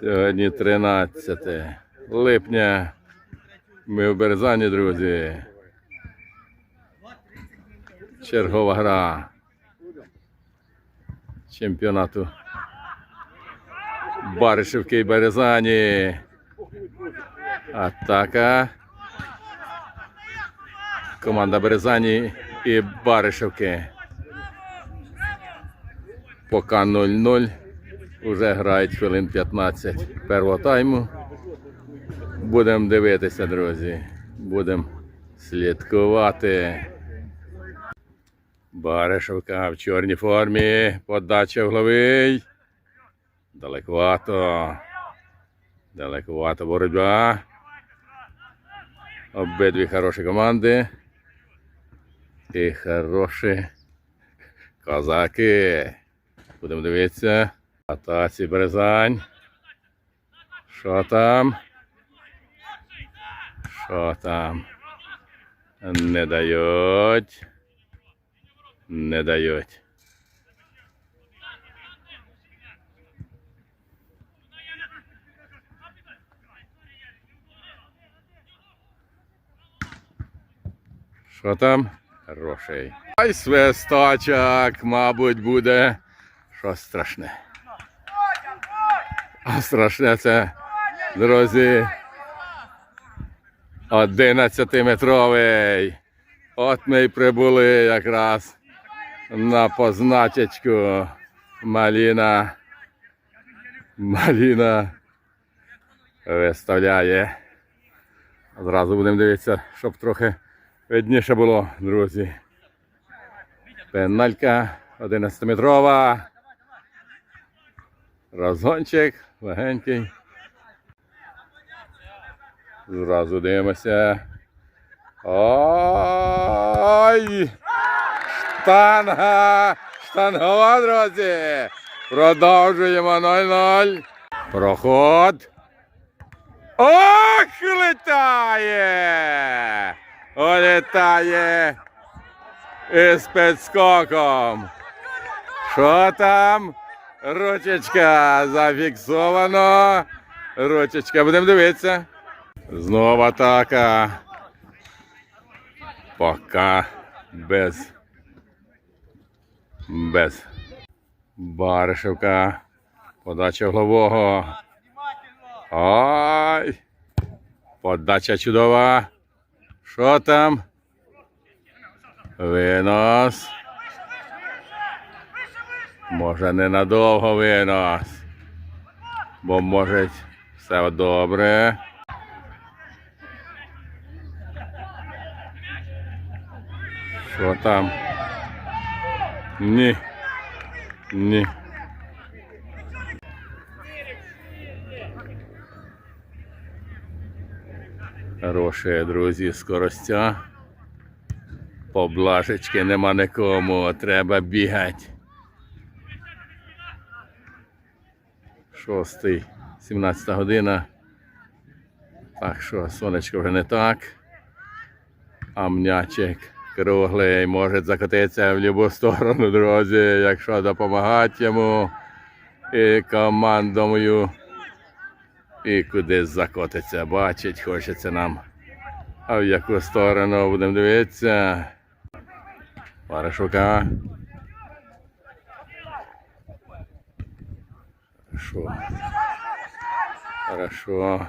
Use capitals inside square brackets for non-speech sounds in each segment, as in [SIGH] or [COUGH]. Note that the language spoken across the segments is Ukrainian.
Сьогодні 13 липня. Ми в Березані, друзі. Чергова гра чемпіонату Баришівки і Березані. Атака. Команда Березані і Баришівки. Поки 0-0. Уже грають хвилин 15 первого тайму. Будемо дивитися, друзі. Будемо слідкувати. Баришевка в чорній формі. Подача в головий. Далековато. Далековато боротьба. Обидві хороші команди. І хороші козаки. Будемо дивитися. Атаці Березань. Що там? Що там? Не дають. Не дають. Що там? Хороший. Ай, свисточок, мабуть, буде щось страшне. А страшне це, друзі. 11-метровий. От ми й прибули якраз на позначечку. Маліна. Маліна виставляє. Зразу будемо дивитися, щоб трохи видніше було, друзі. Пеналька 11-метрова. Розгончик легенький. Зразу дивимося. Ой! Штанга! Штангова, друзі! Продовжуємо 0-0. Проход. Ох, летає! Олетає із підскоком. Що там? Ручечка зафіксовано. Ручечка, будемо дивитися. Знову атака. Пока без. Без. Баришевка. Подача голового. Ай. Подача чудова. Що там? Винос. Може ненадовго винос. Бо може все добре. Що там? Ні. Ні. Хороші, друзі, скоростя. Поблажечки нема нікому, треба бігати. Шостий, 17 година. Так що сонечко вже не так. А м'ячик круглий може закотитися в будь-яку сторону, друзі, якщо допомагати йому і командою. І кудись закотиться, бачить, хочеться нам. А в яку сторону будемо дивитися. Парашука. Хорошо. Хорошо.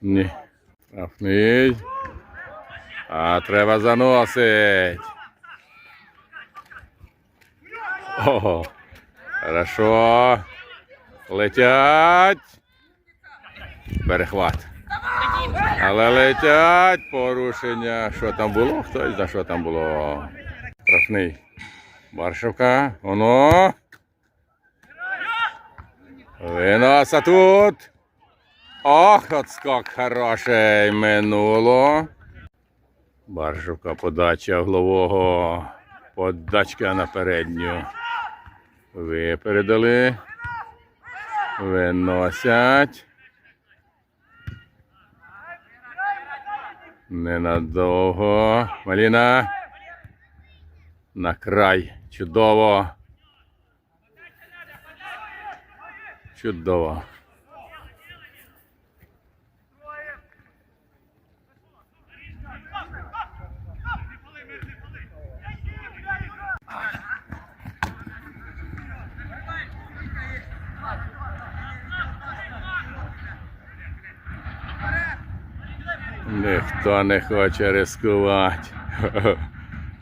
Ні. Штрафний. А треба заносить. Ого. Хорошо. Летять. Перехват. Але летять. Порушення. Що там було? Хтось знає, що там було. Штрафний. Баршевка. Воно. Виноса тут. Ох, отскок хороший минуло. Баржука подача голового. Подачка на передню. Випередили. Виносять. Ненадовго. Маліна. На край. Чудово. Чудово. Ніхто не хоче ризикувати. [LAUGHS]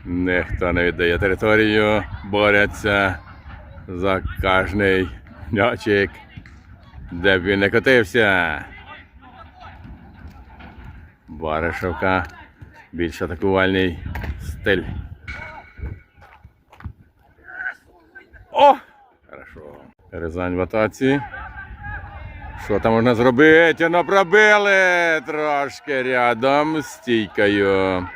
Ніхто не віддає територію, борються за кожний м'ячик, де б він не котився. Баришевка більш атакувальний стиль. О! Хорошо. Рязань в атаці. Що там можна зробити? Ну пробили трошки рядом з стійкою.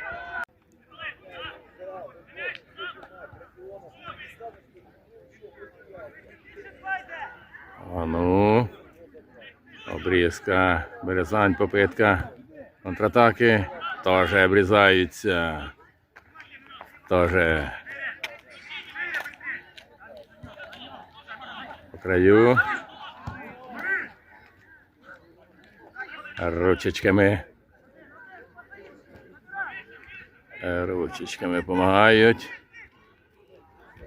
А ну. Обрізка. Березань, попитка. Контратаки. Теж обрізаються. Теж. По краю. Ручечками. Ручечками допомагають.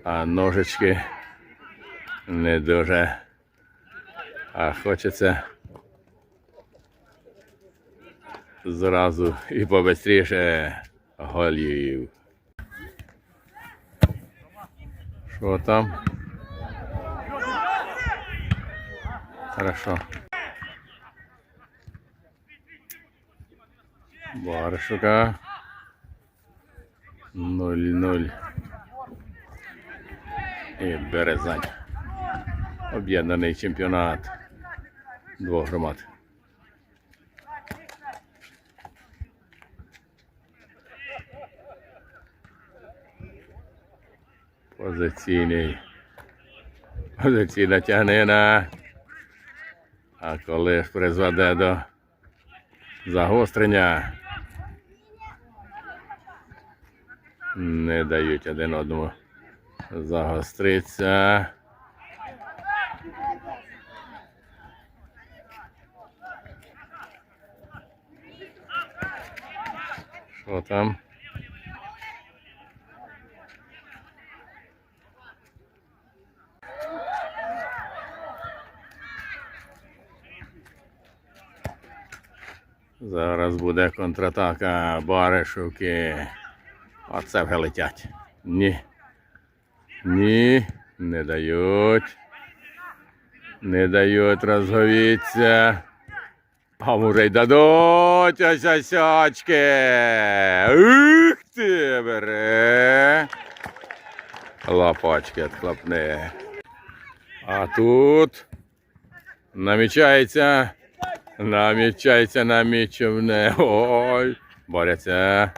А ножички не дуже. А хочеться зразу і побистріше голів. Що там? Хорошо. Баршука. 0-0. І Березань. Об'єднаний чемпіонат двох громад. Позиційний. Позиційна тягнина. А коли призведе до загострення. Не дають один одному загостритися. Що там? Зараз буде контратака Баришівки. Оце вже летять. Ні. Ні, не дають. Не дають розговіться. А може й дадуть ось очки. Ух ти бере. Лапочки відхлопни. А тут намічається. Намічається намічувне. Ой. Борються.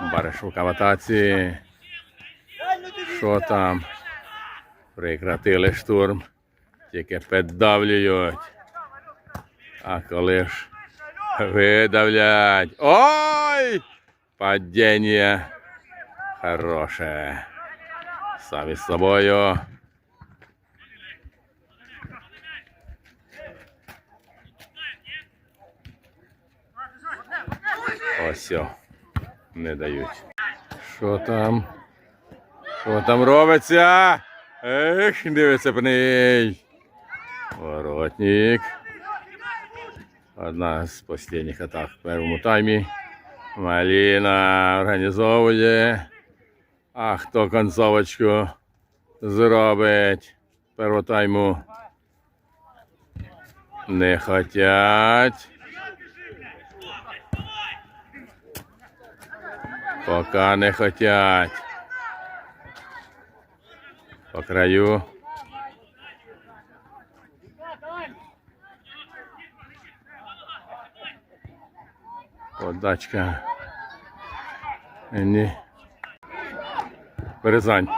Баришука в атаці. Що там? Прекратили штурм. Тільки піддавлюють. А коли ж видавлять. Ой! Падіння хороше. Самі з собою. Ось. Не дають. Що там? Що там робиться? Ех, дивиться пней. Воротник. Одна з останніх атак в першому таймі. Маліна організовує. А хто концовочку зробить першого тайму? Не хотять. Пока не хотять. По краю. Подачка. Ні. Березань.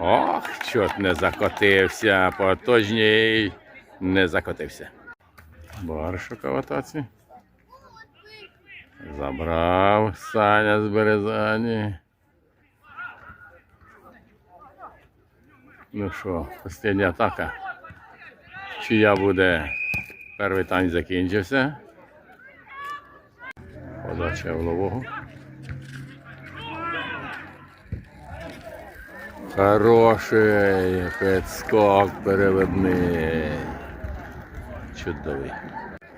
Ох, чот не закотився. Потужній. Не закотився. Баршука в. Забрав Саня з Березані. Ну що, остання атака. Чия буде? Перший тайм закінчився. Подача в лового. Хороший підскок переведний. Чудовий.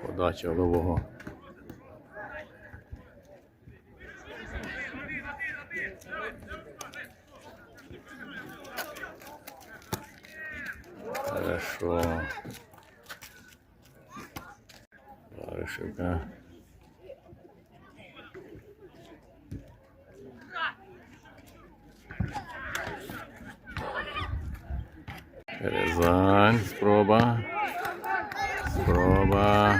Подача в лового. Хорошо. Барышевка. Рязань, спроба. Спроба.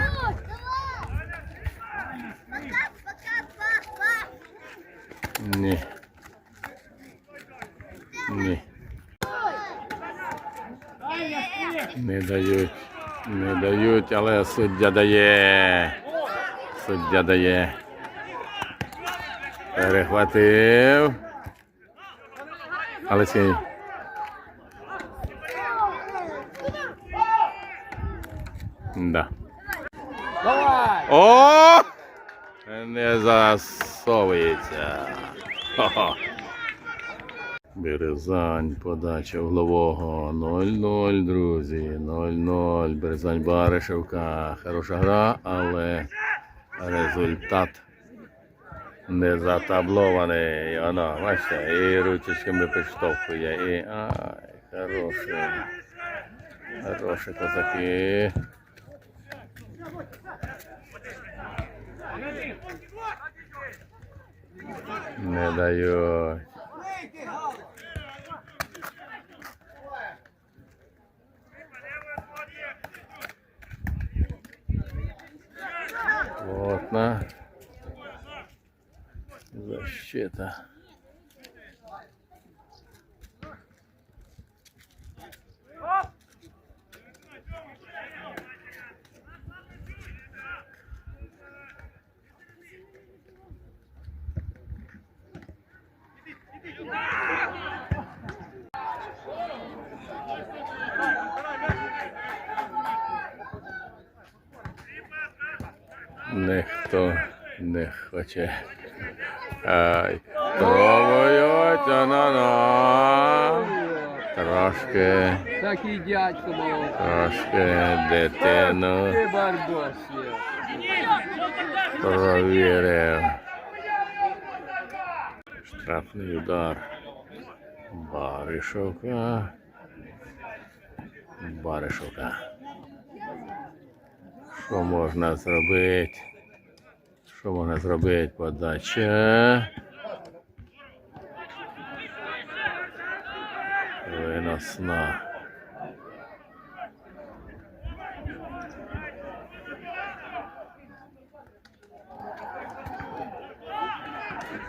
Ні. Ні. Не дають. Не дають, але суддя дає. Суддя дає. Перехватив. Але сінь. Да. Давай! О! Не засовується. Хо-хо. Березань, подача углового 0-0, друзі. 0-0. Березань Баришевка. Хороша гра, але результат не затаблований. Воно, бачите, і ручечками підштовхує. І ай, хороший. Хороші козаки. Не дають. Плотно. Защита. Ніхто не хоче. Ай, пробують, на Трошки, Такий дядько молодий. трошки дитину провірив. Штрафний удар. Баришовка. Баришовка. Що можна зробити? Що можна зробити? Подача. Виносна.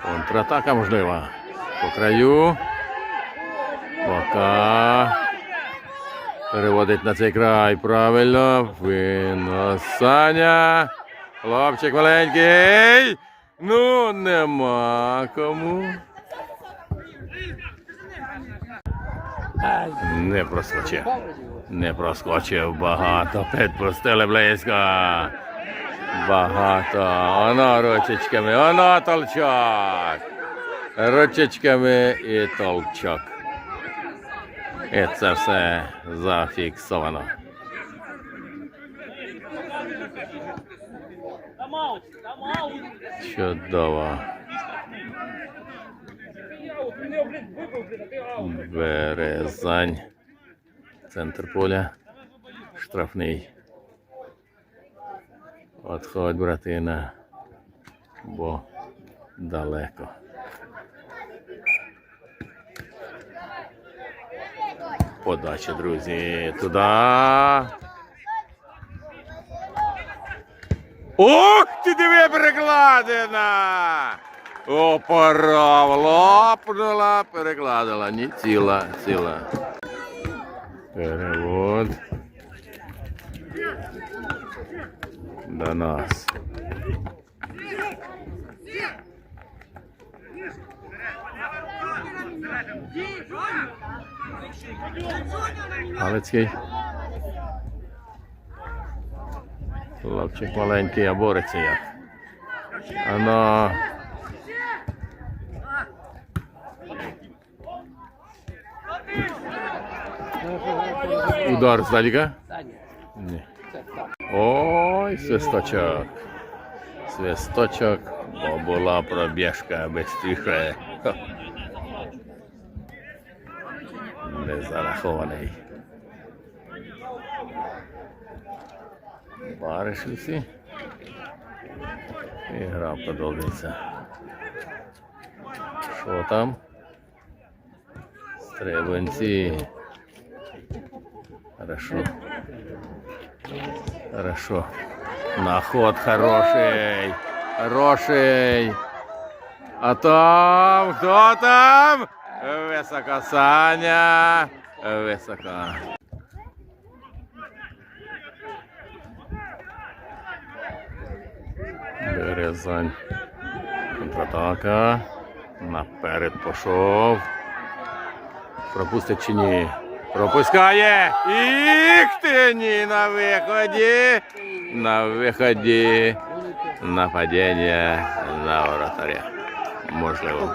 Контратака можлива. По краю. Пока. Переводить на цей край. Правильно. Виносання. Хлопчик маленький. Ну, нема кому. Не проскочив. Не проскочив багато. Підпустили близько. Багато. Оно ручечками, оно толчок. Ручечками і толчок. І це все зафіксовано. Чудово. Березань. Центр поля. Штрафний. Отходь, братина, бо далеко. Подача, друзі, туди. Ох, ти диви перекладина! Опорав, лопнула, перекладила. Ні, ціла, ціла. Перевод. До нас. Галицький. Хлопчик маленький, а бореться як. Ано. Удар здаліка? Ні. Ой, свисточок. Свисточок, бо була пробіжка бистріше. Не зарахований. Баришівці. І гра продовжується. Що там? Стрибунці. Хорошо. Хорошо. Наход хороший. Хороший. А там хто там? Висока Саня. Висока. Березань. Контратака. Наперед пішов. Пропустить чи ні? Пропускає! Їх ти ні на виході. На виході. Нападіння на воротаря. Можливо.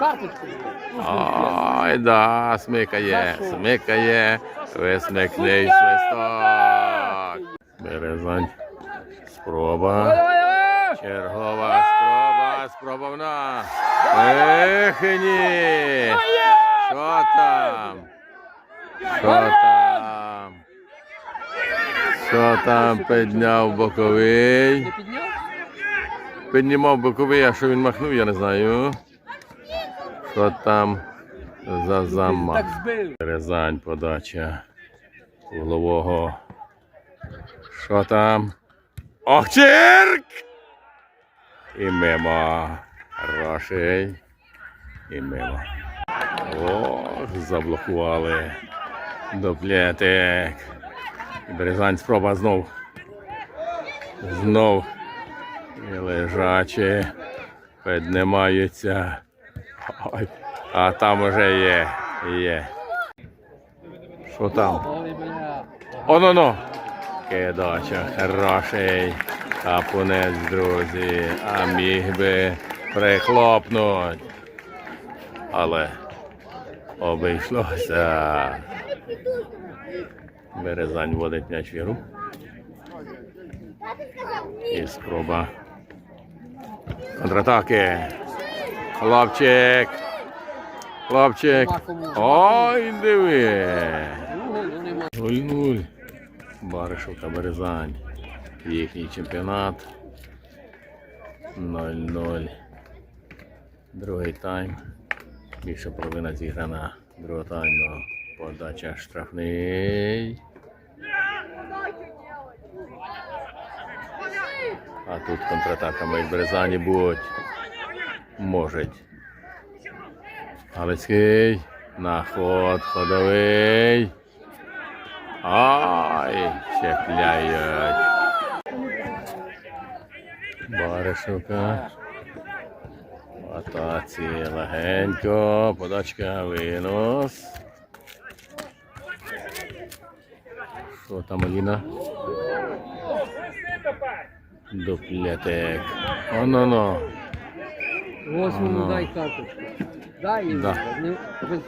Ой, да, смикає, смикає, висмикний свисток. Березань. Спроба. Чергова спроба, спроба в нас. Ех, ні. Що там? Що там? Що там підняв боковий? Піднімав боковий, а що він махнув, я не знаю. Що там за замах? Рязань подача углового. Що там? Охчирк! І мимо. Хороший. І мимо. Ох, заблокували. Доплетик. Березань спроба знов. Знов. І лежачі. Піднімаються. Ой, а там уже є. Є. Що там? Оно-но. Кидача хороший. Капунець, друзі. А міг би прихлопнуть. Але обійшлося. Березань водить м'яч в ігру. І спроба. Контратаки. Хлопчик. Хлопчик. Ой, диви. Другого, ну нема. 0-0. Баришівка Березань. Їхній чемпіонат. 0-0. Другий тайм. Більша половина зіграна другого тайму. Подача штрафний. А тут контратака від Березані будь. Можуть. Галицький. На ход ходовий. Ай, чепляють. Баришівка. В Атаці легенько. Подачка винос. Що там Аліна? Дуплетик. Оно-но. Восьмому дай карточку. Дай їм. Да. Не- Без,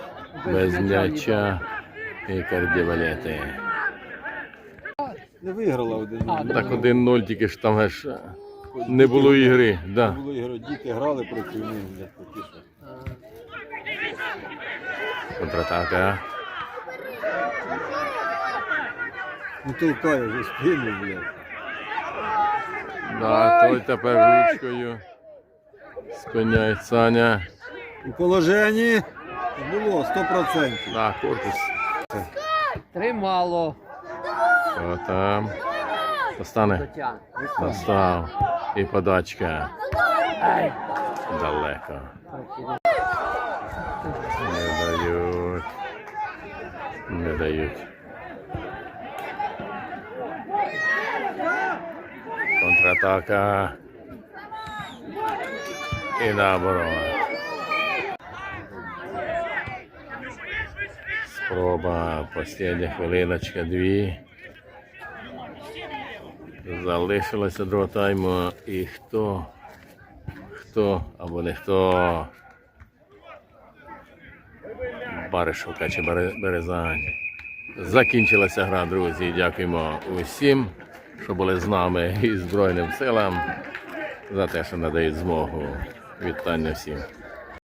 Без м'яча і кардівалети. Не виграла один. А. Так 1-0, тільки ж там аж не було ігри. Не було ігри. Діти грали проти них. Контратака. Ну толкає вже спину, блядь. Да, той тепер ручкою. Спиняє Саня. У положенні було 100%. Да, корпус. Три мало. Що там? Достане. Дотян. І подачка. Далеко. Не дають. Не дають. Контратака. і наоборот. Спроба, остання хвилиночка, дві. Залишилося другого тайму. І хто? Хто або не хто? Баришовка чи Березань. Закінчилася гра, друзі. Дякуємо усім, що були з нами і Збройним силам за те, що надають змогу. Вітання всім.